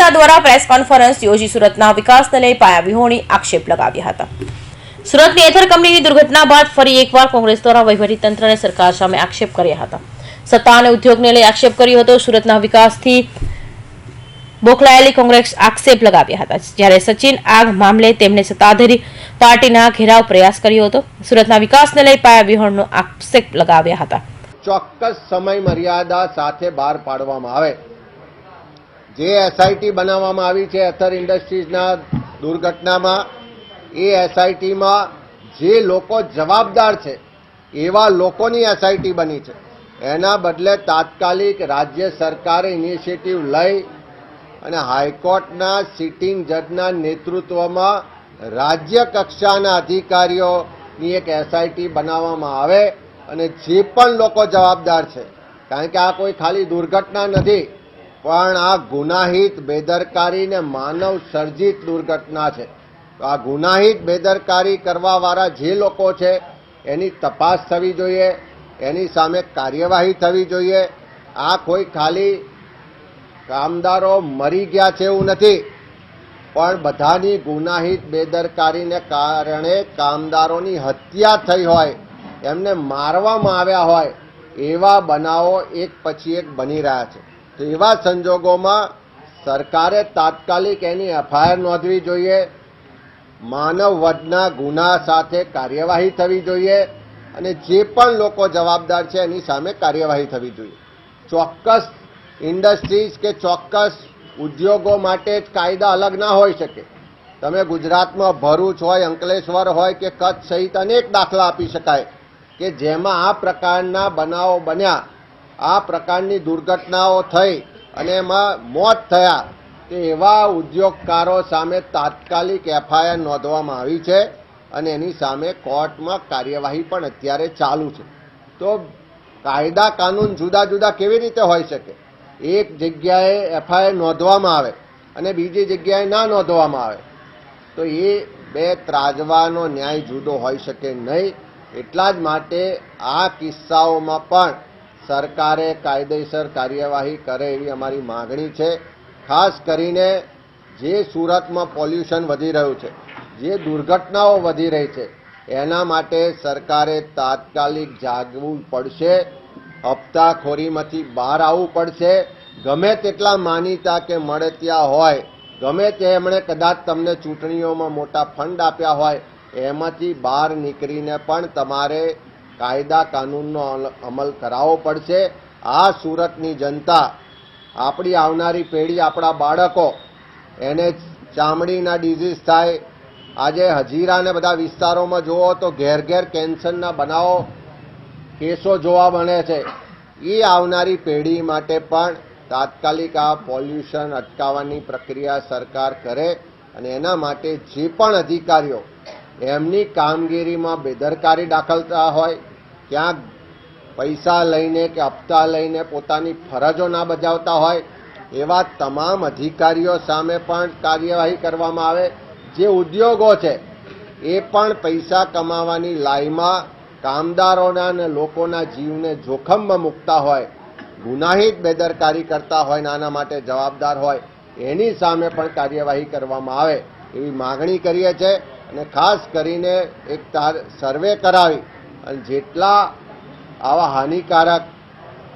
નેતા દ્વારા press conference યોજી સુરતના વિકાસને લઈ પાયા વિહોણી આક્ષેપ લગાવ્યા હતા. સુરતની એથર કંપનીની દુર્ઘટના બાદ ફરી એકવાર કોંગ્રેસ દ્વારા વહીવટીતંત્ર સરકાર સામે આક્ષેપ કર્યા હતા. સત્તા અને ઉદ્યોગને લઈ આક્ષેપ કર્યો હતો. સુરતના વિકાસથી બોખલાયેલી કોંગ્રેસ આક્ષેપ લગાવ્યા હતા. જ્યારે સચિન આગ મામલે તેમણે સત્તાધારી પાર્ટીના ઘેરાવ પ્રયાસ કર્યો હતો. સુરતના વિકાસને લઈ પાયા આક્ષેપ લગાવ્યા હતા. ચોક્કસ સમય મર્યાદા સાથે બહાર પાડવામાં આવે. જે એસઆઈટી બનાવવામાં આવી છે એથર ઇન્ડસ્ટ્રીઝના દુર્ઘટનામાં, એ એસઆઈટીમાં જે લોકો જવાબદાર છે, એવા લોકોની એસઆઈટી બની છે. એના બદલે તાત્કાલિક રાજ્ય સરકારે ઇનિશિયેટિવ લઈ અને હાઈકોર્ટના સિટિંગ જજના નેતૃત્વમાં રાજ્ય કક્ષાના અધિકારીઓની એક એસઆઈટી બનાવવામાં આવે અને જે પણ લોકો જવાબદાર છે, કારણ કે આ કોઈ ખાલી દુર્ઘટના નથી પણ આ ગુનાહિત બેદરકારી ને માનવ સર્જિત દુર્ઘટના છે. તો આ ગુનાહિત બેદરકારી કરવાવાળા જે લોકો છે, એની તપાસ થવી જોઈએ, એની સામે કાર્યવાહી થવી જોઈએ. આ કોઈ ખાલી કામદારો મરી ગયા છે એવું નથી. પણ બધાની ગુનાહિત બેદરકારીને કારણે કામદારોની હત્યા થઈ હોય, એમને મારવામાં આવ્યા હોય, એવા બનાવો એક પછી એક બની રહ્યા છે. તો એવા સંજોગોમાં સરકારે તાત્કાલિક એની એફઆઈઆર નોંધવી જોઈએ. માનવ વધના ગુના સાથે કાર્યવાહી થવી જોઈએ અને જે પણ લોકો જવાબદાર છે એની સામે કાર્યવાહી થવી જોઈએ. ચોક્કસ ઇન્ડસ્ટ્રીઝ કે ચોક્કસ ઉદ્યોગો માટે જ કાયદા અલગ ના હોઈ શકે. તમે ગુજરાતમાં ભરૂચ હોય, અંકલેશ્વર હોય કે કચ્છ સહિત અનેક દાખલા આપી શકાય કે જેમાં આ પ્રકારના બનાવો બન્યા. આ પ્રકારની દુર્ઘટનાઓ થઈ અને એમાં મોત થયા તે એવા ઉદ્યોગકારો સામે તાત્કાલિક એફઆઈઆર નોંધવામાં આવી છે અને એની સામે કોર્ટમાં કાર્યવાહી પણ અત્યારે ચાલુ છે. તો કાયદા કાનૂન જુદા જુદા કેવી રીતે હોઈ શકે? એક જગ્યાએ એફઆઈઆર નોંધવામાં આવે અને બીજી જગ્યાએ ના નોંધવામાં આવે. તો એ બે ત્રાજવાનો ન્યાય જુદો હોઈ શકે નહીં. એટલા જ માટે આ કિસ્સાઓમાં પણ સરકારે કાયદેસર કાર્યવાહી કરે એવી અમારી માગણી છે. ખાસ કરીને જે સુરતમાં પોલ્યુશન વધી રહ્યું છે, જે દુર્ઘટનાઓ વધી રહી છે, એના માટે સરકારે તાત્કાલિક જાગવું પડશે, હપ્તાખોરીમાંથી બહાર આવવું પડશે. ગમે તેટલા માનીતા કે મળે ત્યાં હોય, ગમે તે એમણે કદાચ તમને ચૂંટણીઓમાં મોટા ફંડ આપ્યા હોય, એમાંથી બહાર નીકળીને પણ તમારે કાયદા કાનૂનનો અમલ કરાવવો પડશે. આ સુરતની જનતા, આપણી આવનારી પેઢી, આપણા બાળકો, એને ચામડીના ડિઝીઝ થાય. આજે હજીરાને બધા વિસ્તારોમાં જુઓ તો ઘેર ઘેર કેન્સરના બનાવો, કેસો જોવા મળે છે. એ આવનારી પેઢી માટે પણ તાત્કાલિક આ પોલ્યુશન અટકાવવાની પ્રક્રિયા સરકાર કરે અને એના માટે જે પણ અધિકારીઓ એમની કામગીરીમાં બેદરકારી દાખલતા હોય ક્યાંક પૈસા લઈને કે હપ્તા લઈને પોતાની ફરજો ના બજાવતા હોય, એવા તમામ અધિકારીઓ સામે પણ કાર્યવાહી કરવામાં આવે. જે ઉદ્યોગો છે, એ પણ પૈસા કમાવાની લાઈમાં કામદારોના અને લોકોના જીવને જોખમમાં મૂકતા હોય, ગુનાહિત બેદરકારી કરતા હોય નાના માટે જવાબદાર હોય, એની સામે પણ કાર્યવાહી કરવામાં આવે એવી માગણી કરીએ છીએ. અને ખાસ કરીને એક તાર- સર્વે કરાવી અને જેટલા આવા હાનિકારક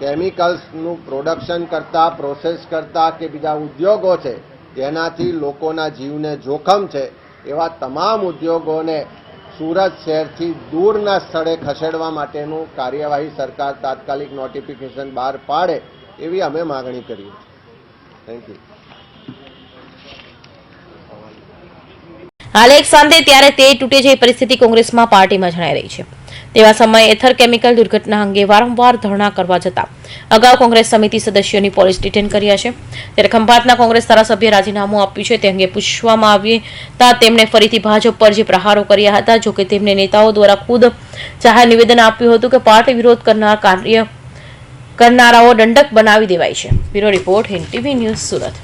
કેમિકલ્સનું પ્રોડક્શન કરતા પ્રોસેસ કરતા કે બીજા ઉદ્યોગો છે જેનાથી લોકોના જીવને જોખમ છે, એવા તમામ ઉદ્યોગોને સુરત શહેરથી દૂરના સ્થળે ખસેડવા માટેનું કાર્યવાહી સરકાર તાત્કાલિક નોટિફિકેશન બહાર પાડે એવી અમે માગણી કરીએ થેન્ક યુ હાલ એક સાંધે ત્યારે તે તૂટે એ પરિસ્થિતિ કોંગ્રેસમાં પાર્ટીમાં જણાઈ રહી છે. તેવા સમયે એથર કેમિકલ દુર્ઘટના અંગે વારંવાર ધરણા કરવા જતા અગાઉ કોંગ્રેસ સમિતિ સદસ્યોની પોલીસ ડિટેન કર્યા છે. ત્યારે ખંભાતના કોંગ્રેસ ધારાસભ્ય રાજીનામું આપ્યું છે. તે અંગે પૂછવામાં આવ્યા તેમણે ફરીથી ભાજપ પર જે પ્રહારો કર્યા હતા જોકે તેમને નેતાઓ દ્વારા ખુદ જાહેર નિવેદન આપ્યું હતું કે પાર્ટી વિરોધ કરનાર કાર્ય કરનારાઓ દંડક બનાવી દેવાય છે. Bureau report, Hind TV news Surat.